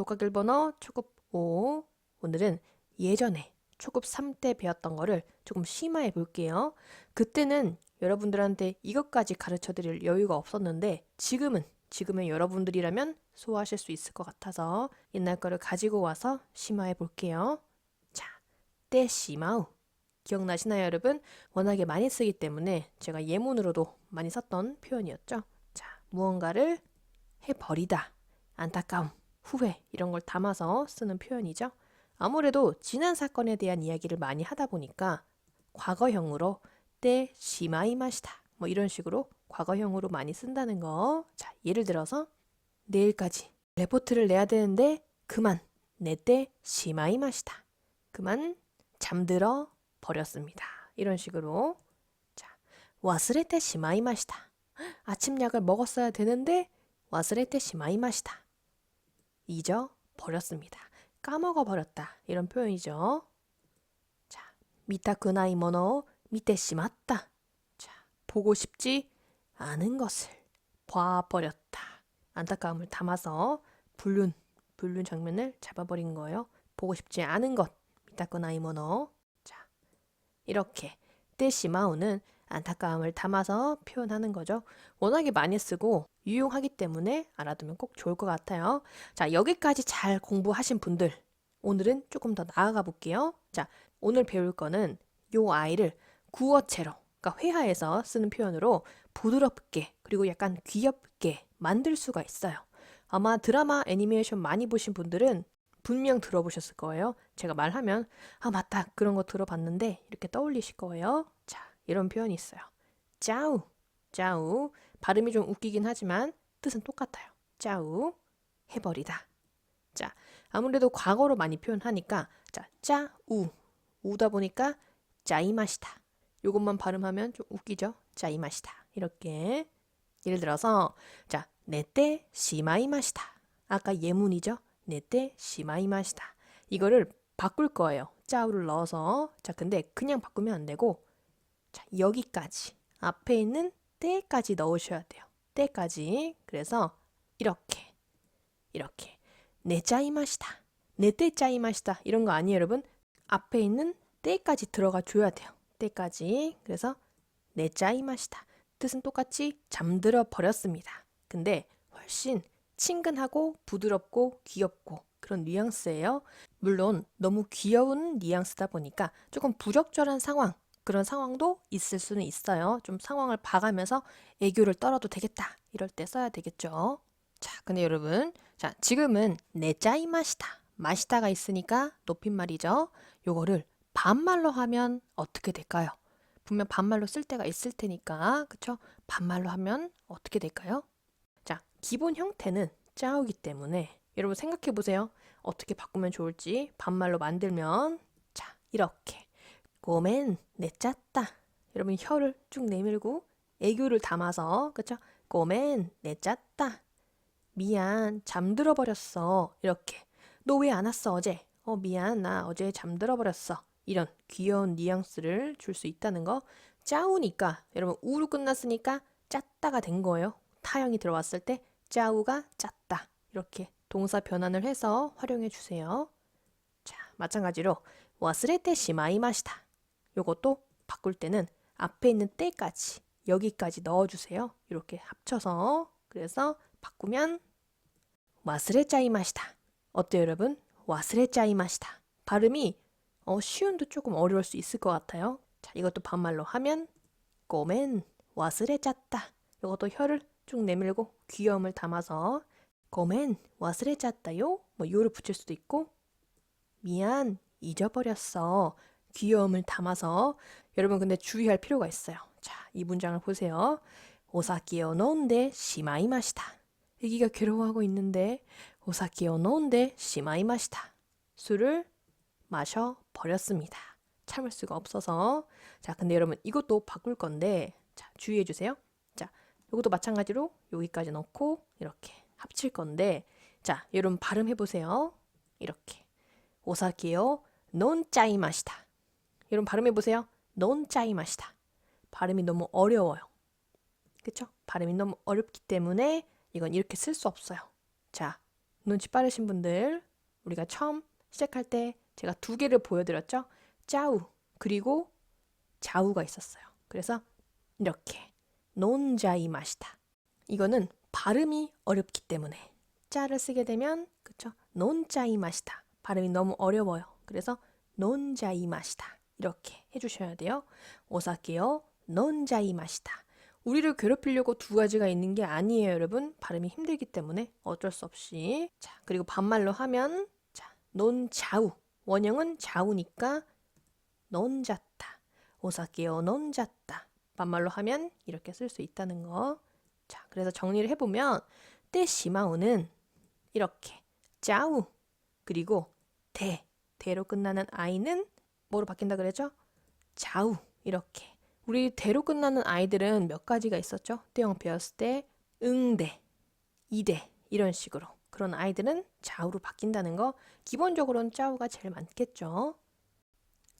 독학일 번호 초급 5. 오늘은 예전에 초급 3때 배웠던 거를 조금 심화해 볼게요. 그때는 여러분들한테 이것까지 가르쳐 드릴 여유가 없었는데 지금은 지금의 여러분들이라면 소화하실 수 있을 것 같아서 옛날 거를 가지고 와서 심화해 볼게요. 자, 때 심화우. 기억나시나요, 여러분? 워낙에 많이 쓰기 때문에 제가 예문으로도 많이 썼던 표현이었죠. 자, 무언가를 해버리다, 안타까움, 후회 이런 걸 담아서 쓰는 표현이죠. 아무래도 지난 사건에 대한 이야기를 많이 하다 보니까 과거형으로 때 시마이마시다 뭐 이런 식으로 과거형으로 많이 쓴다는 거. 자, 예를 들어서 내일까지 레포트를 내야 되는데 그만 내 때 시마이마시다. 그만 잠들어 버렸습니다. 이런 식으로 자, 와스레테 시마이마시다. 아침 약을 먹었어야 되는데 와스레테 시마이마시다. 잊어 버렸습니다. 까먹어 버렸다. 이런 표현이죠. 자, 미타쿠나이 모노 미테 시마다. 자, 보고 싶지 않은 것을 봐 버렸다. 안타까움을 담아서 불륜 불륜 장면을 잡아버린 거예요. 보고 싶지 않은 것 미타쿠 나이 모노. 자, 이렇게 때시마우는 안타까움을 담아서 표현하는 거죠. 워낙에 많이 쓰고 유용하기 때문에 알아두면 꼭 좋을 것 같아요. 자, 여기까지 잘 공부하신 분들, 오늘은 조금 더 나아가 볼게요. 자, 오늘 배울 거는 요 아이를 구어체로, 그러니까 회화에서 쓰는 표현으로 부드럽게, 그리고 약간 귀엽게 만들 수가 있어요. 아마 드라마 애니메이션 많이 보신 분들은 분명 들어보셨을 거예요. 제가 말하면, 아, 맞다. 그런 거 들어봤는데, 이렇게 떠올리실 거예요. 자, 이런 표현이 있어요. 짜우, 짜우. 발음이 좀 웃기긴 하지만 뜻은 똑같아요. 짜우, 해버리다. 자, 아무래도 과거로 많이 표현하니까, 자, 짜우. 우다 보니까 짜이마시다. 요것만 발음하면 좀 웃기죠? 짜이마시다. 이렇게. 예를 들어서, 자, 내때 시마이마시다. 아까 예문이죠? 내때 시마이마시다. 이거를 바꿀 거예요. 짜우를 넣어서. 자, 근데 그냥 바꾸면 안 되고, 자, 여기까지. 앞에 있는 때까지 넣으셔야 돼요. 때까지. 그래서 이렇게. 이렇게. 내 짜이마시다. 내때 짜이마시다. 이런 거 아니에요, 여러분? 앞에 있는 때까지 들어가 줘야 돼요. 때까지. 그래서 내 짜이마시다. 뜻은 똑같이 잠들어 버렸습니다. 근데 훨씬 친근하고 부드럽고 귀엽고 그런 뉘앙스예요. 물론 너무 귀여운 뉘앙스다 보니까 조금 부적절한 상황, 그런 상황도 있을 수는 있어요. 좀 상황을 봐가면서 애교를 떨어도 되겠다. 이럴 때 써야 되겠죠. 자, 근데 여러분, 자, 지금은 내 짜이 마시다. 마시다가 있으니까 높임말이죠. 요거를 반말로 하면 어떻게 될까요? 분명 반말로 쓸 때가 있을 테니까, 그쵸? 반말로 하면 어떻게 될까요? 자, 기본 형태는 짜오기 때문에 여러분 생각해 보세요. 어떻게 바꾸면 좋을지 반말로 만들면 자, 이렇게 고멘 내짰다. 여러분 혀를 쭉 내밀고 애교를 담아서 그쵸? 고멘 내짰다. 미안 잠들어 버렸어. 이렇게 너 왜 안 왔어 어제? 어 미안 나 어제 잠들어 버렸어. 이런 귀여운 뉘앙스를 줄 수 있다는 거. 짜우니까 여러분 우로 끝났으니까 짰다가 된 거예요. 타형이 들어왔을 때 짜우가 짰다. 이렇게 동사 변환을 해서 활용해 주세요. 자, 마찬가지로 시마이마시다. 요것도 바꿀 때는 앞에 있는 때까지 여기까지 넣어주세요. 이렇게 합쳐서 그래서 바꾸면 와스레 짜이마시다. 어때요, 여러분? 와스레 짜이마시다. 발음이 어, 쉬운도 조금 어려울 수 있을 것 같아요. 자, 이것도 반말로 하면 꼬멘 와스레 짰다. 이것도 혀를 쭉 내밀고 귀여움을 담아서 꼬멘 와스레 짰다요. 뭐 요를 붙일 수도 있고 미안 잊어버렸어. 귀여움을 담아서 여러분 근데 주의할 필요가 있어요. 자, 이 문장을 보세요. 오사키요 노운데 시마이마시다. 애기가 괴로워하고 있는데 오사키요 노운데 시마이마시다. 술을 마셔 버렸습니다. 참을 수가 없어서 자, 근데 여러분 이것도 바꿀 건데 자, 주의해 주세요. 자, 이것도 마찬가지로 여기까지 넣고 이렇게 합칠 건데 자, 여러분 발음해 보세요. 이렇게 오사키요 논 짜이 마시다. 여러분 발음해 보세요. 논 짜이 마시다. 발음이 너무 어려워요. 그쵸? 발음이 너무 어렵기 때문에 이건 이렇게 쓸 수 없어요. 자, 눈치 빠르신 분들 우리가 처음 시작할 때 제가 두 개를 보여드렸죠. 짜우 그리고 자우가 있었어요. 그래서 이렇게 논자이 마시다. 이거는 발음이 어렵기 때문에 짜를 쓰게 되면 그쵸? 논자이 마시다. 발음이 너무 어려워요. 그래서 논자이 마시다. 이렇게 해주셔야 돼요. 오사케요. 논자이 마시다. 우리를 괴롭히려고 두 가지가 있는 게 아니에요, 여러분. 발음이 힘들기 때문에 어쩔 수 없이. 자, 그리고 반말로 하면 자, 논자우. 원형은 자우니까 논잤다. 오사케요 논잤다. 반말로 하면 이렇게 쓸 수 있다는 거. 자, 그래서 정리를 해보면 때시마오는 이렇게 짜우 그리고 대 대로 끝나는 아이는 뭐로 바뀐다 그랬죠? 자우 이렇게 우리 대로 끝나는 아이들은 몇 가지가 있었죠? 때형 배웠을 때 응대, 이대 이런 식으로 그런 아이들은 좌우로 바뀐다는 거 기본적으로는 짜우가 제일 많겠죠.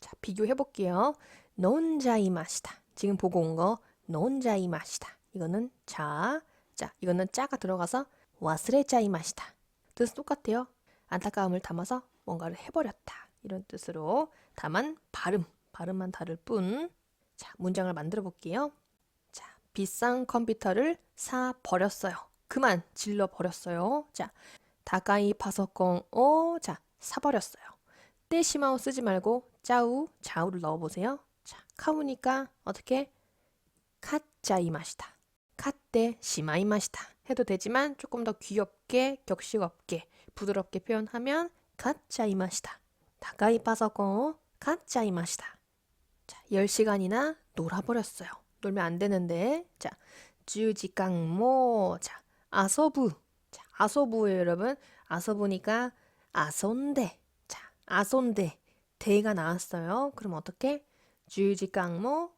자 비교해 볼게요. 논자이 마시다. 지금 보고 온 거 논자이 마시다. 이거는 자, 자 이거는 짜가 들어가서 와스레자이 마시다. 뜻은 똑같아요. 안타까움을 담아서 뭔가를 해버렸다. 이런 뜻으로 다만 발음, 발음만 다를 뿐. 자, 문장을 만들어 볼게요. 자, 비싼 컴퓨터를 사 버렸어요. 그만 질러 버렸어요. 자, 다가이 파서콩 오, 자, 사 버렸어요. 떼시마오 쓰지 말고 짜우, 자우를 넣어 보세요. 자, 카우니까 어떻게 카짜이 마시다. 카떼 시마이 마시다 해도 되지만 조금 더 귀엽게 격식 없게 부드럽게 표현하면 카짜이 마시다. 다가이 파서 마시다. 자, 10시간이나 놀아버렸어요. 놀면 안 되는데. 자, 주지깡모. 자, 아서부. 자, 아서부예요, 여러분. 아서부니까 아손데. 자, 아손데. 대가 나왔어요. 그럼 어떻게? 주지깡모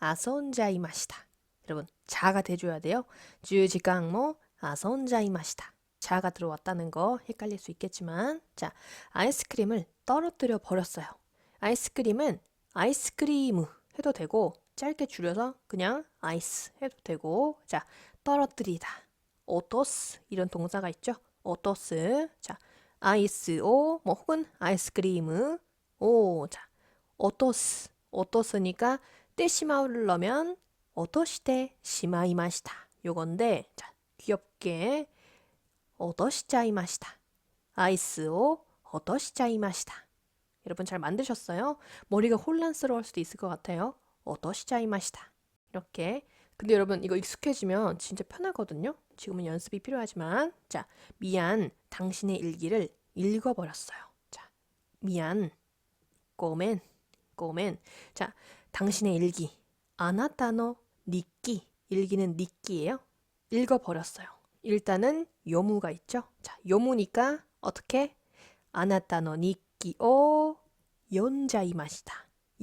아손자이 마시다. 여러분, 자가 돼줘야 돼요. 주지깡모 아손자이 마시다. 자가 들어왔다는 거 헷갈릴 수 있겠지만, 자, 아이스크림을 떨어뜨려 버렸어요. 아이스크림은 아이스크림 해도 되고, 짧게 줄여서 그냥 아이스 해도 되고, 자, 떨어뜨리다. 오토스 이런 동사가 있죠. 오토스. 자, 아이스 오, 뭐 혹은 아이스크림 오. 자, 오토스. 오토스니까 떼시마우를 넣으면 오토시테 시마이마시다. 요건데, 자, 귀엽게 오토시자이마시다. 아이스 오 오토시자이마시다. 여러분 잘 만드셨어요? 머리가 혼란스러울 수도 있을 것 같아요. 오토시자이마시다. 이렇게. 근데 여러분 이거 익숙해지면 진짜 편하거든요. 지금은 연습이 필요하지만 자, 미안. 당신의 일기를 읽어버렸어요. 자, 미안. 꼬맨. 꼬맨. 자, 당신의 일기. 아나타노 니끼. 일기는 니끼예요. 읽어버렸어요. 일단은 요무가 있죠. 자, 요무니까 어떻게? 아나타노 니끼 오 연자이마시다.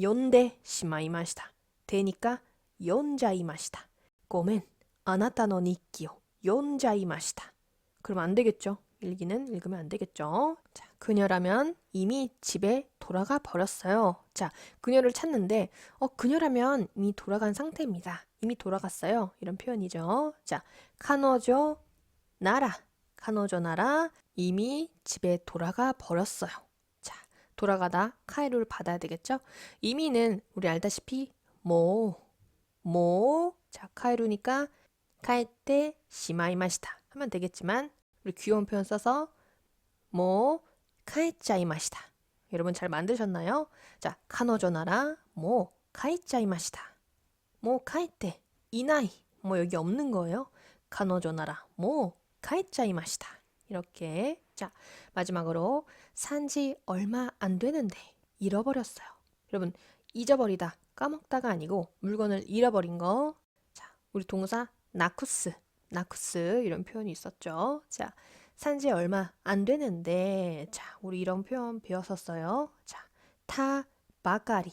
연대 시마이마시다. 되니까 연자이마시다. 고멘. 아나타노 니끼오 연자이마시다. 그럼 안 되겠죠. 일기는 읽으면 안 되겠죠. 자, 그녀라면 이미 집에 돌아가 버렸어요. 자, 그녀를 찾는데, 어, 그녀라면 이미 돌아간 상태입니다. 이미 돌아갔어요. 이런 표현이죠. 자, 카노조 나라. 카노조 나라 이미 집에 돌아가 버렸어요. 자, 돌아가다 카이루를 받아야 되겠죠? 이미는 우리 알다시피 뭐, 뭐, 자, 카이루니까 카에테 시마이마시다 하면 되겠지만 우리 귀여운 표현 써서 뭐 카에짜이마시다. 여러분 잘 만드셨나요? 자, 카노조 나라 뭐 카에짜이마시다. 뭐 카에테 이나이 뭐 여기 없는 거예요. 카노조 나라 뭐 카에짜이마시다. 이렇게 자 마지막으로 산 지 얼마 안 되는데 잃어버렸어요. 여러분 잊어버리다 까먹다가 아니고 물건을 잃어버린 거. 자 우리 동사 나쿠스 나쿠스 이런 표현이 있었죠. 자 산 지 얼마 안 되는데 자 우리 이런 표현 배웠었어요. 자타 바가리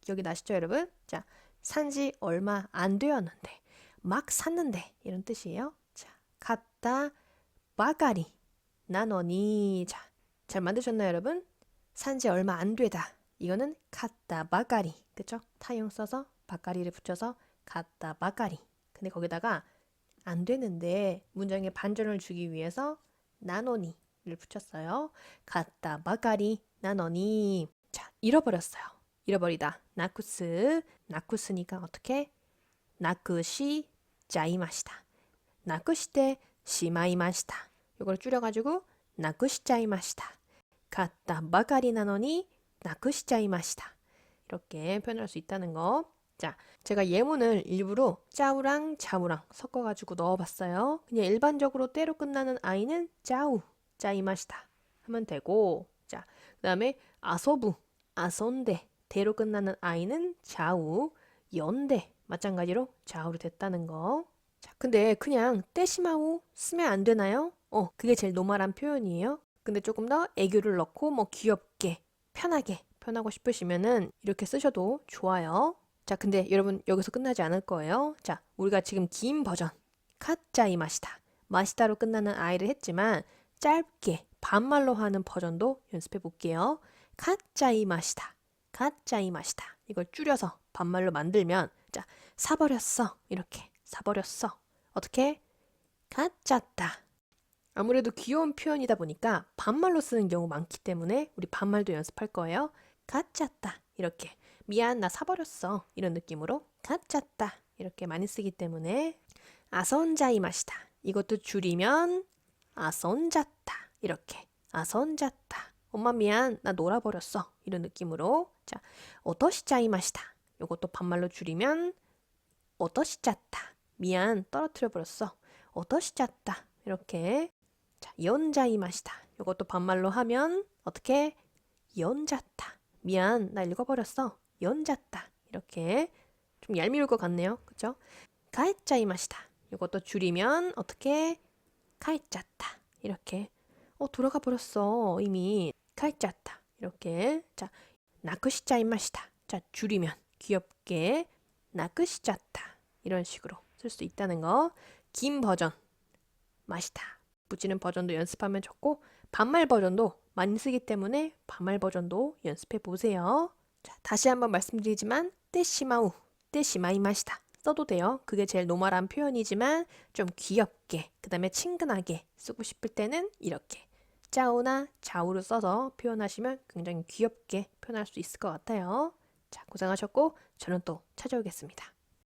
기억이 나시죠 여러분? 자 산 지 얼마 안 되었는데 막 샀는데 이런 뜻이에요. 자 갔다 바가리 나노니 자, 잘 만드셨나요, 여러분? 산지 얼마 안 되다. 이거는 갔다 바가리. 그쵸? 타용 써서 바가리를 붙여서 갔다 바가리. 근데 거기다가 안 되는데 문장에 반전을 주기 위해서 나노니를 붙였어요. 갔다 바가리 나노니. 자, 잃어버렸어요. 잃어버리다. 나쿠스. 나쿠스니까 어떻게? 나쿠시 자이마시다. 나쿠시테 시마이마시다. 이걸 줄여가지고 나쿠시자이마시다. 갔다 바가리 나노니 나쿠시자이마시다. 이렇게 표현할 수 있다는 거. 자, 제가 예문을 일부러 짜우랑 자우랑 섞어가지고 넣어봤어요. 그냥 일반적으로 때로 끝나는 아이는 짜우, 짜이마시다 하면 되고, 자, 그 다음에 아소부, 아손데, 대로 끝나는 아이는 자우, 연대, 마찬가지로 자우로 됐다는 거. 자, 근데 그냥 떼시마우 쓰면 안 되나요? 어, 그게 제일 노멀한 표현이에요. 근데 조금 더 애교를 넣고 뭐 귀엽게, 편하게 표현하고 싶으시면은 이렇게 쓰셔도 좋아요. 자, 근데 여러분 여기서 끝나지 않을 거예요. 자, 우리가 지금 긴 버전 카짜이 마시다. 마시다로 끝나는 아이를 했지만 짧게 반말로 하는 버전도 연습해 볼게요. 카짜이 마시다. 카짜이 마시다. 이걸 줄여서 반말로 만들면 자, 사버렸어. 이렇게 사버렸어. 어떻게? 가짜다. 아무래도 귀여운 표현이다 보니까 반말로 쓰는 경우 많기 때문에 우리 반말도 연습할 거예요. 가짜다. 이렇게. 미안, 나 사버렸어. 이런 느낌으로. 가짜다. 이렇게 많이 쓰기 때문에. 아선자이 마시다. 이것도 줄이면 아선자다. 이렇게. 아선자다. 엄마 미안, 나 놀아버렸어. 이런 느낌으로. 자, 어떠시자이 마시다. 이것도 반말로 줄이면 어떠시자다. 미안, 떨어뜨려 버렸어. 어떠시자다. 이렇게. 자, 연자이 마시다. 이것도 반말로 하면 어떻게? 연자다. 미안, 나 읽어버렸어. 연자다. 이렇게 좀 얄미울 것 같네요. 그죠? 가해짜이 마시다. 이것도 줄이면 어떻게? 가해짜다. 이렇게. 어, 돌아가 버렸어. 이미. 가해짜다. 이렇게. 자, 나크시짜이 마시다. 자, 줄이면 귀엽게 나크시짜다. 이런 식으로 쓸 수 있다는 거. 긴 버전. 마시다. 붙이는 버전도 연습하면 좋고 반말 버전도 많이 쓰기 때문에 반말 버전도 연습해 보세요. 자, 다시 한번 말씀드리지만 떼시마우, 떼시마이마시다 써도 돼요. 그게 제일 노멀한 표현이지만 좀 귀엽게, 그 다음에 친근하게 쓰고 싶을 때는 이렇게 짜오나 자우를 써서 표현하시면 굉장히 귀엽게 표현할 수 있을 것 같아요. 자, 고생하셨고 저는 또 찾아오겠습니다.